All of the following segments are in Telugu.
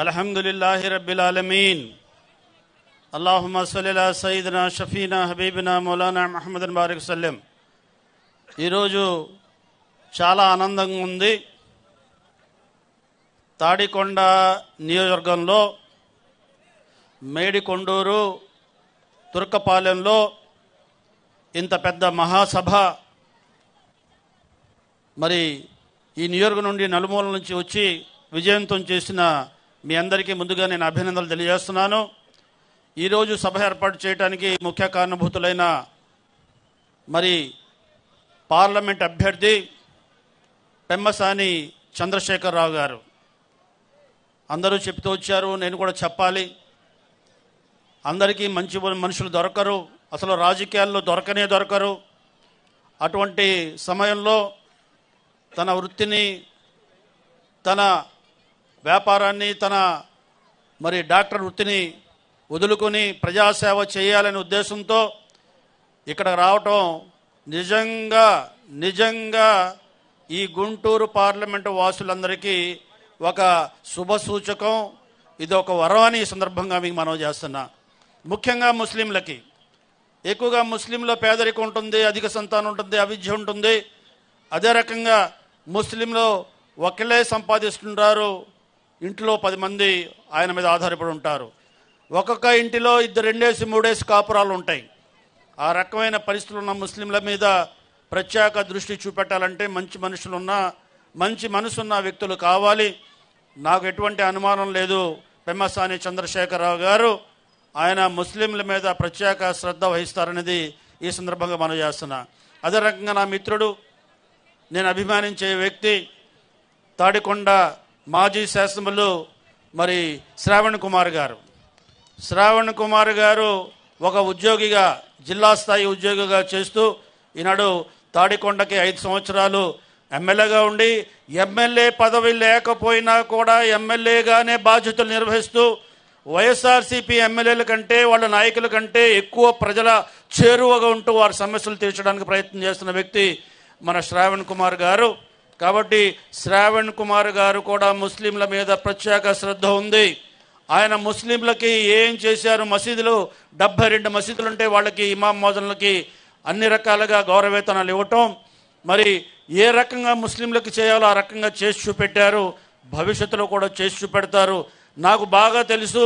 الحمد لله رب العالمين اللهم صل على سيدنا షఫీనా హబీబినా మౌలానా మహమ్మద్ బారిక్ సల్లెం ఈరోజు చాలా ఆనందంగా ఉంది తాడికొండ నియోజకవర్గంలో మేడికొండూరు తుర్కపాలెంలో ఇంత పెద్ద మహాసభ మరి ఈ నియోజకవర్గం నుండి నలుమూల నుంచి వచ్చి విజయవంతం చేసిన మీ అందరికీ ముందుగా నేను అభినందనలు తెలియజేస్తున్నాను. ఈరోజు సభ ఏర్పాటు చేయడానికి ముఖ్య కారణభూతులైన మరి పార్లమెంట్ అభ్యర్థి పెమ్మసాని చంద్రశేఖరరావు గారు. అందరూ చెప్తూ వచ్చారు నేను కూడా చెప్పాలి. అందరికీ మంచి మనుషులు దొరకరు అసలు రాజకీయాల్లో దొరకనే దొరకరు. అటువంటి సమయంలో తన వృత్తిని తన వ్యాపారాన్ని తన మరి డాక్టర్ వృత్తిని వదులుకొని ప్రజాసేవ చేయాలనే ఉద్దేశంతో ఇక్కడ రావటం నిజంగా నిజంగా ఈ గుంటూరు పార్లమెంటు వాసులందరికీ ఒక శుభ సూచకం. ఇది ఒక వరం అని ఈ సందర్భంగా మీకు మనం చేస్తున్నా. ముఖ్యంగా ముస్లింలకి. ఎక్కువగా ముస్లింలో పేదరికం ఉంటుంది అధిక సంతానం ఉంటుంది అవిద్య ఉంటుంది. అదే రకంగా ముస్లింలో ఒకళ్ళే సంపాదిస్తుంటారు ఇంట్లో పది మంది ఆయన మీద ఆధారపడి ఉంటారు. ఒక్కొక్క ఇంటిలో ఇద్దరు రెండేసి మూడేసి కాపురాలు ఉంటాయి. ఆ రకమైన పరిస్థితులు ఉన్న ముస్లింల మీద ప్రత్యేక దృష్టి చూపెట్టాలంటే మంచి మనుషులున్న మంచి మనసున్న వ్యక్తులు కావాలి. నాకు ఎటువంటి అనుమానం లేదు. పెమ్మసాని చంద్రశేఖరరావు గారు ఆయన ముస్లింల మీద ప్రత్యేక శ్రద్ధ వహిస్తారనేది ఈ సందర్భంగా మనం చేస్తున్నా. అదే రకంగా నా మిత్రుడు నేను అభిమానించే వ్యక్తి తాడికొండ మాజీ శాసనసభ్యులు మరి శ్రావణ్ కుమార్ గారు. శ్రావణ్ కుమార్ గారు ఒక ఉద్యోగిగా జిల్లా స్థాయి ఉద్యోగిగా చేస్తూ ఈనాడు తాడికొండకి ఐదు సంవత్సరాలు ఎమ్మెల్యేగా ఉండి ఎమ్మెల్యే పదవి లేకపోయినా కూడా ఎమ్మెల్యేగానే బాధ్యతలు నిర్వహిస్తూ వైఎస్ఆర్సీపీ ఎమ్మెల్యేల కంటే వాళ్ళ నాయకుల కంటే ఎక్కువ ప్రజల చేరువగా ఉంటూ వారి సమస్యలు తీర్చడానికి ప్రయత్నం చేస్తున్న వ్యక్తి మన శ్రావణ్ కుమార్ గారు. కాబట్టి శ్రావణ్ కుమార్ గారు కూడా ముస్లింల మీద ప్రత్యేక శ్రద్ధ ఉంది. ఆయన ముస్లింలకి ఏం చేశారు? మసీదులు డెబ్బై రెండు మసీదులు ఉంటే వాళ్ళకి ఇమాం మోజన్లకి అన్ని రకాలుగా గౌరవేతనాలు ఇవ్వటం. మరి ఏ రకంగా ముస్లింలకు చేయాలో ఆ రకంగా చేసి చూపెట్టారు. భవిష్యత్తులో కూడా చేసి చూపెడతారు. నాకు బాగా తెలుసు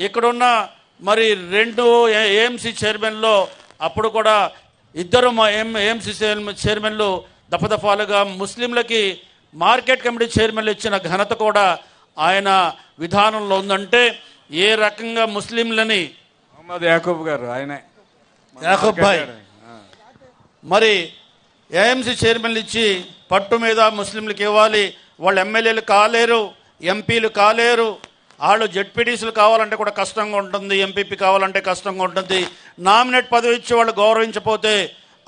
ఇక్కడున్న మరి రెండు ఏఎంసీ చైర్మన్లో అప్పుడు కూడా ఇద్దరు మా ఏం ఏఎంసీ చైర్మన్లు దఫదఫాలుగా ముస్లింలకి మార్కెట్ కమిటీ చైర్మన్లు ఇచ్చిన ఘనత కూడా ఆయన విధానంలో ఉందంటే ఏ రకంగా ముస్లింలని మహమ్మద్ యాకూబ్ గారు ఆయనే. యాకూబ్ భాయ్. మరి ఏఎంసీ చైర్మన్లు ఇచ్చి పట్టు మీద ముస్లింలకు ఇవ్వాలి. వాళ్ళు ఎమ్మెల్యేలు కాలేరు ఎంపీలు కాలేరు. వాళ్ళు జడ్పీటీసీలు కావాలంటే కూడా కష్టంగా ఉంటుంది ఎంపీపీ కావాలంటే కష్టంగా ఉంటుంది. నామినేట్ పదవి ఇచ్చి వాళ్ళు గౌరవించకపోతే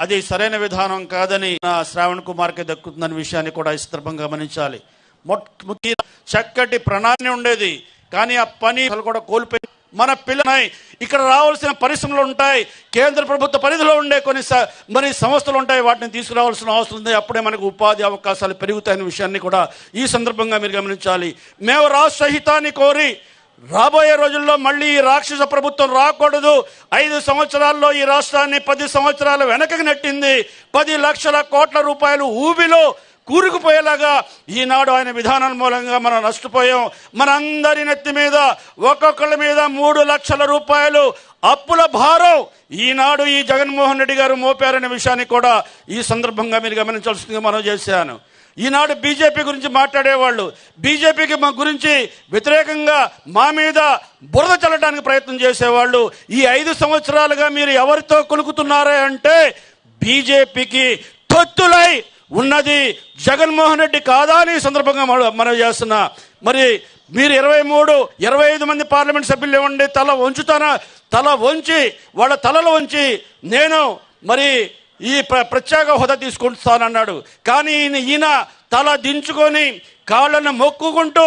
అది సరైన విధానం కాదని నా శ్రావణ్ కుమార్కి దక్కుతుందనే విషయాన్ని కూడా ఈ సందర్భంగా గమనించాలి. మొట్ ముఖ్య చక్కటి ప్రణాళిక ఉండేది. కానీ ఆ పని కూడా కోల్పోయి మన పిల్లనాయి ఇక్కడ రావాల్సిన పరిశ్రమలు ఉంటాయి. కేంద్ర ప్రభుత్వ పరిధిలో ఉండే కొన్ని స- మరి సంస్థలు ఉంటాయి. వాటిని తీసుకురావాల్సిన అవసరం ఉంది. అప్పుడే మనకు ఉపాధి అవకాశాలు పెరుగుతాయనే విషయాన్ని కూడా ఈ సందర్భంగా మీరు గమనించాలి. మేము రాష్ట్ర హితాన్ని కోరి రాబోయే రోజుల్లో మళ్ళీ ఈ రాక్షస ప్రభుత్వం రాకూడదు. ఐదు సంవత్సరాల్లో ఈ రాష్ట్రాన్ని పది సంవత్సరాలు వెనకకి నెట్టింది. పది లక్షల కోట్ల రూపాయలు ఊబిలో కూరుకుపోయేలాగా ఈనాడు ఆయన విధానం మూలంగా మనం నష్టపోయాం. మనందరి నెత్తి మీద ఒక్కొక్కళ్ళ మీద మూడు లక్షల రూపాయలు అప్పుల భారం. ఈనాడు ఈ జగన్మోహన్ రెడ్డి గారు మోపారనే విషయాన్ని కూడా ఈ సందర్భంగా మీరు గమనించాల్సిందిగా మనం చేశాను. ఈనాడు బీజేపీ గురించి మాట్లాడేవాళ్ళు. బీజేపీకి మా గురించి వ్యతిరేకంగా మా మీద బురద చల్లడానికి ప్రయత్నం చేసేవాళ్ళు. ఈ ఐదు సంవత్సరాలుగా మీరు ఎవరితో కొలుకుతున్నారే అంటే బీజేపీకి తొత్తులై ఉన్నది జగన్మోహన్ రెడ్డి కాదా అని సందర్భంగా మనం- మనం చేస్తున్నా. మరి మీరు ఇరవై మూడు ఇరవై ఐదు మంది పార్లమెంట్ సభ్యులు ఇవ్వండి తల వంచుతానా తల వంచి వాళ్ళ తలలు వంచి నేను మరి ఈ ప్ర- ప్రత్యేక హోదా తీసుకుంటానన్నాడు కానీ ఈయన ఈయన తల దించుకొని కాళ్ళను మొక్కుకుంటూ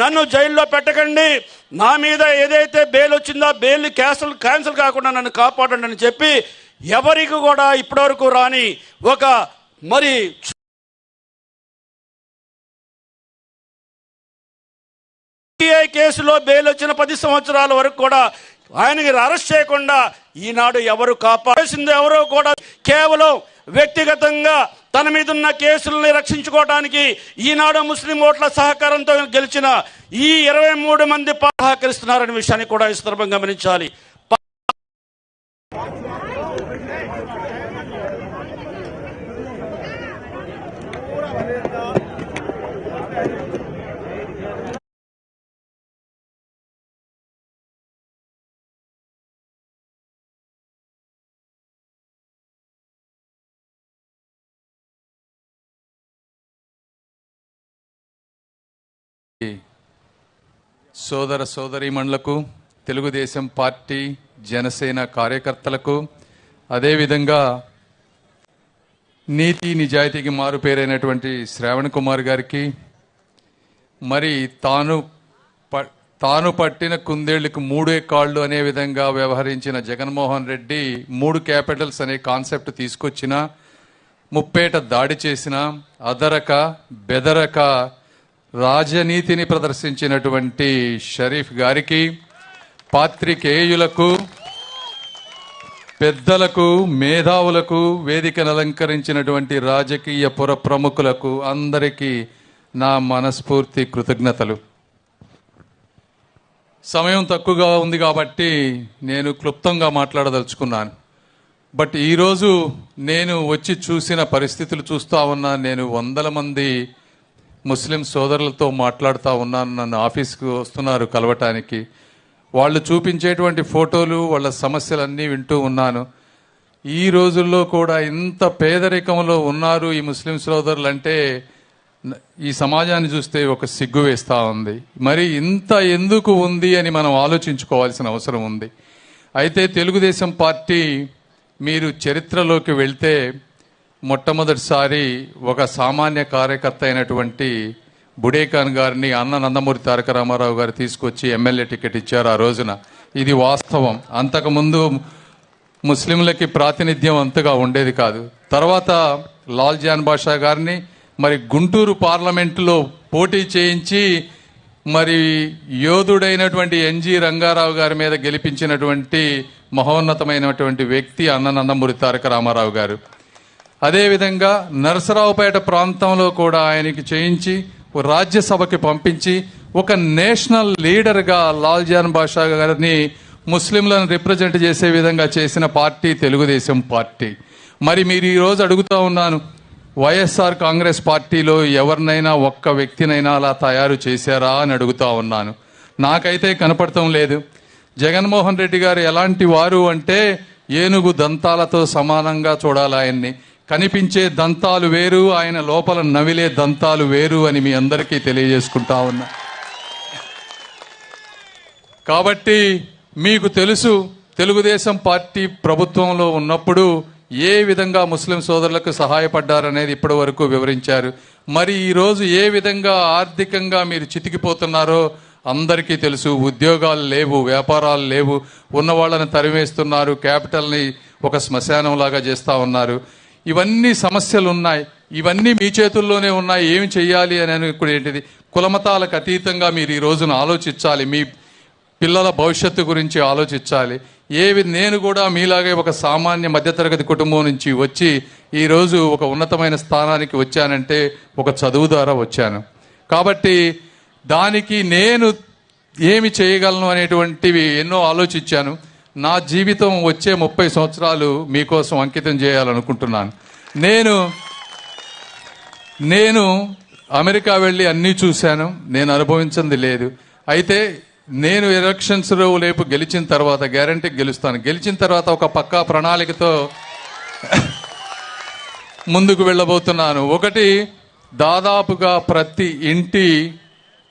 నన్ను జైల్లో పెట్టకండి. నా మీద ఏదైతే బెయిల్ వచ్చిందో బెయిల్ క్యాన్సిల్ క్యాన్సిల్ కాకుండా నన్ను కాపాడండి అని చెప్పి ఎవరికి కూడా ఇప్పటివరకు రాని ఒక మరి సిబిఐ కేసులో బెయిల్ వచ్చిన పది సంవత్సరాల వరకు కూడా ఆయనకి అరెస్ట్ చేయకుండా ఈనాడు ఎవరు కాపాడేసింది ఎవరో కూడా కేవలం వ్యక్తిగతంగా తన మీద ఉన్న కేసుల్ని రక్షించుకోవడానికి ఈనాడు ముస్లిం ఓట్ల సహకారంతో గెలిచిన ఈ ఇరవై మూడు మంది సహకరిస్తున్నారనే విషయాన్ని కూడా ఈ సందర్భంగా గమనించాలి. సోదర సోదరీమణులకు తెలుగుదేశం పార్టీ జనసేన కార్యకర్తలకు అదేవిధంగా నీతి నిజాయితీకి మారు పేరైనటువంటి శ్రావణ్ కుమార్ గారికి మరి తాను ప- తాను పట్టిన కుందేళ్ళకు మూడే కాళ్ళు అనే విధంగా వ్యవహరించిన జగన్మోహన్ రెడ్డి మూడు క్యాపిటల్స్ అనే కాన్సెప్ట్ తీసుకొచ్చిన ముప్పేట దాడి చేసిన అదరక బెదరక రాజనీతిని ప్రదర్శించినటువంటి షరీఫ్ గారికి పాత్రికేయులకు పెద్దలకు మేధావులకు వేదికను అలంకరించినటువంటి రాజకీయ పుర ప్రముఖులకు అందరికీ నా మనస్ఫూర్తి కృతజ్ఞతలు. సమయం తక్కువగా ఉంది కాబట్టి నేను క్లుప్తంగా మాట్లాడదలుచుకున్నాను. బట్ ఈరోజు నేను వచ్చి చూసిన పరిస్థితులు చూస్తూ ఉన్నా నేను వందల మంది ముస్లిం సోదరులతో మాట్లాడుతూ ఉన్నాను నన్ను ఆఫీస్కి వస్తున్నారు కలవటానికి. వాళ్ళు చూపించేటువంటి ఫోటోలు వాళ్ళ సమస్యలన్నీ వింటూ ఉన్నాను. ఈ రోజుల్లో కూడా ఇంత పేదరికంలో ఉన్నారు ఈ ముస్లిం సోదరులు అంటే ఈ సమాజాన్ని చూస్తే ఒక సిగ్గు వేస్తూ ఉంది. మరి ఇంత ఎందుకు ఉంది అని మనం ఆలోచించుకోవాల్సిన అవసరం ఉంది. అయితే తెలుగుదేశం పార్టీ మీరు చరిత్రలోకి వెళ్తే మొట్టమొదటిసారి ఒక సామాన్య కార్యకర్త అయినటువంటి బుడేఖాన్ గారిని అన్న నందమూరి తారక రామారావు గారు తీసుకొచ్చి ఎమ్మెల్యే టికెట్ ఇచ్చారు ఆ రోజున. ఇది వాస్తవం. అంతకుముందు ముస్లింలకి ప్రాతినిధ్యం అంతగా ఉండేది కాదు. తర్వాత లాల్ జాన్ బాషా గారిని మరి గుంటూరు పార్లమెంటులో పోటీ చేయించి మరి యోధుడైనటువంటి ఎన్జి రంగారావు గారి మీద గెలిపించినటువంటి మహోన్నతమైనటువంటి వ్యక్తి అన్న నందమూరి తారక రామారావు గారు. అదేవిధంగా నరసరావుపేట ప్రాంతంలో కూడా ఆయనకి చేయించి రాజ్యసభకి పంపించి ఒక నేషనల్ లీడర్గా లాల్ జాన్ బాషా గారిని ముస్లింలను రిప్రజెంట్ చేసే విధంగా చేసిన పార్టీ తెలుగుదేశం పార్టీ. మరి మీరు ఈరోజు అడుగుతా ఉన్నాను వైఎస్ఆర్ కాంగ్రెస్ పార్టీలో ఎవరినైనా ఒక్క వ్యక్తినైనా అలా తయారు చేశారా అని అడుగుతా ఉన్నాను. నాకైతే కనపడటం లేదు. జగన్మోహన్ రెడ్డి గారు ఎలాంటి వారు అంటే ఏనుగు దంతాలతో సమానంగా చూడాలి ఆయన్ని. కనిపించే దంతాలు వేరు ఆయన లోపల నవిలే దంతాలు వేరు అని మీ అందరికీ తెలియజేసుకుంటా ఉన్నా. కాబట్టి మీకు తెలుసు తెలుగుదేశం పార్టీ ప్రభుత్వంలో ఉన్నప్పుడు ఏ విధంగా ముస్లిం సోదరులకు సహాయపడ్డారనేది ఇప్పటి వరకు వివరించారు. మరి ఈరోజు ఏ విధంగా ఆర్థికంగా మీరు చితికిపోతున్నారో అందరికీ తెలుసు. ఉద్యోగాలు లేవు వ్యాపారాలు లేవు. ఉన్న వాళ్ళని తరివేస్తున్నారు క్యాపిటల్ని ఒక శ్మశానంలాగా చేస్తూ ఉన్నారు. ఇవన్నీ సమస్యలు ఉన్నాయి ఇవన్నీ మీ చేతుల్లోనే ఉన్నాయి. ఏమి చేయాలి అని అనుకుడు ఏంటిది? కులమతాలకు అతీతంగా మీరు ఈ రోజున ఆలోచించాలి. మీ పిల్లల భవిష్యత్తు గురించి ఆలోచించాలి. ఏవి నేను కూడా మీలాగే ఒక సామాన్య మధ్యతరగతి కుటుంబం నుంచి వచ్చి ఈరోజు ఒక ఉన్నతమైన స్థానానికి వచ్చానంటే ఒక చదువు ద్వారా వచ్చాను. కాబట్టి దానికి నేను ఏమి చేయగలను అనేటువంటివి ఎన్నో ఆలోచించాను. నా జీవితం వచ్చే ముప్పై సంవత్సరాలు మీకోసం అంకితం చేయాలనుకుంటున్నాను. నేను నేను అమెరికా వెళ్ళి అన్నీ చూశాను. నేను అనుభవించింది లేదు. అయితే నేను ఎలక్షన్స్ రేపు గెలిచిన తర్వాత గ్యారంటీ గెలుస్తాను. గెలిచిన తర్వాత ఒక పక్కా ప్రణాళికతో ముందుకు వెళ్ళబోతున్నాను. ఒకటి దాదాపుగా ప్రతి ఇంటి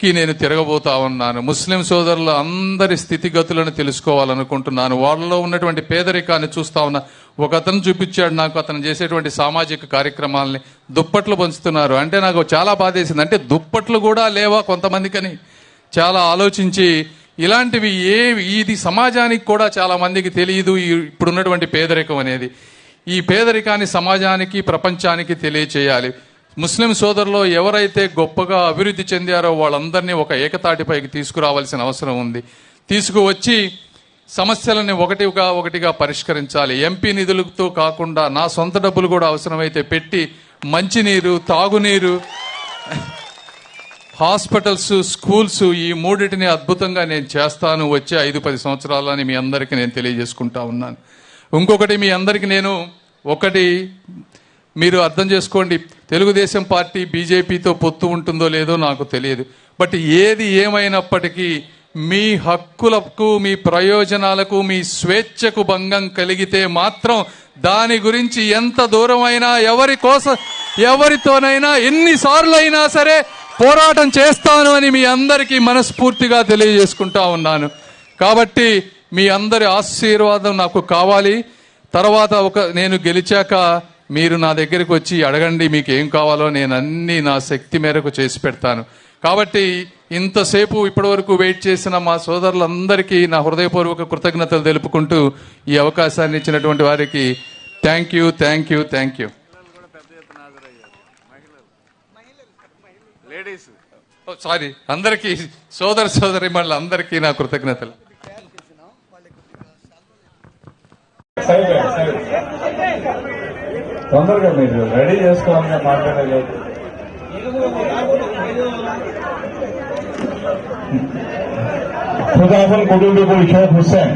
కి నేను తిరగబోతా ఉన్నాను. ముస్లిం సోదరులు అందరి స్థితిగతులను తెలుసుకోవాలనుకుంటున్నాను. వాళ్ళలో ఉన్నటువంటి పేదరికాన్ని చూస్తా ఉన్నా ఒక అతను చూపించాడు నాకు. అతను చేసేటువంటి సామాజిక కార్యక్రమాలని దుప్పట్లు పంచుతున్నారు. అంటే నాకు చాలా బాధేసింది. అంటే దుప్పట్లు కూడా లేవా కొంతమందికని? చాలా ఆలోచించి ఇలాంటివి ఏ ఇది సమాజానికి కూడా చాలా మందికి తెలియదు. ఇప్పుడున్నటువంటి పేదరికం అనేది. ఈ పేదరికాన్ని సమాజానికి ప్రపంచానికి తెలియచేయాలి. ముస్లిం సోదరులు ఎవరైతే గొప్పగా అభివృద్ధి చెందారో వాళ్ళందరినీ ఒక ఏకతాటిపైకి తీసుకురావాల్సిన అవసరం ఉంది. తీసుకువచ్చి సమస్యలని ఒకటిగా ఒకటిగా పరిష్కరించాలి. ఎంపీ నిధులతో కాకుండా నా సొంత డబ్బులు కూడా అవసరమైతే పెట్టి మంచినీరు తాగునీరు హాస్పిటల్స్ స్కూల్స్ ఈ మూడిటిని అద్భుతంగా నేను చేస్తాను. వచ్చే ఐదు పది సంవత్సరాలని మీ అందరికీ నేను తెలియజేసుకుంటా ఉన్నాను. ఇంకొకటి మీ అందరికీ నేను ఒకటి మీరు అర్థం చేసుకోండి. తెలుగుదేశం పార్టీ బీజేపీతో పొత్తు ఉంటుందో లేదో నాకు తెలియదు. బట్ ఏది ఏమైనప్పటికీ మీ హక్కులకు మీ ప్రయోజనాలకు మీ స్వేచ్ఛకు భంగం కలిగితే మాత్రం దాని గురించి ఎంత దూరమైనా ఎవరి కోసం ఎవరితోనైనా ఎన్నిసార్లు అయినా సరే పోరాటం చేస్తాను అని మీ అందరికీ మనస్ఫూర్తిగా తెలియజేసుకుంటా ఉన్నాను. కాబట్టి మీ అందరి ఆశీర్వాదం నాకు కావాలి. తర్వాత ఒక నేను గెలిచాక మీరు నా దగ్గరికి వచ్చి అడగండి మీకు ఏం కావాలో నేను అన్ని నా శక్తి మేరకు చేసి పెడతాను. కాబట్టి ఇంతసేపు ఇప్పటివరకు వెయిట్ చేసిన మా సోదరులందరికీ నా హృదయపూర్వక కృతజ్ఞతలు తెలుపుకుంటూ ఈ అవకాశాన్ని ఇచ్చినటువంటి వారికి thank you thank you thank you ladies sorry అందరికీ సోదర సోదరి మళ్ళీ అందరికీ నా కృతజ్ఞతలు. తొందరగా మీరు రెడీ చేసుకోవాలని మాట్లాడలేదు खुदाफल कुटुंब को शेख हुसैन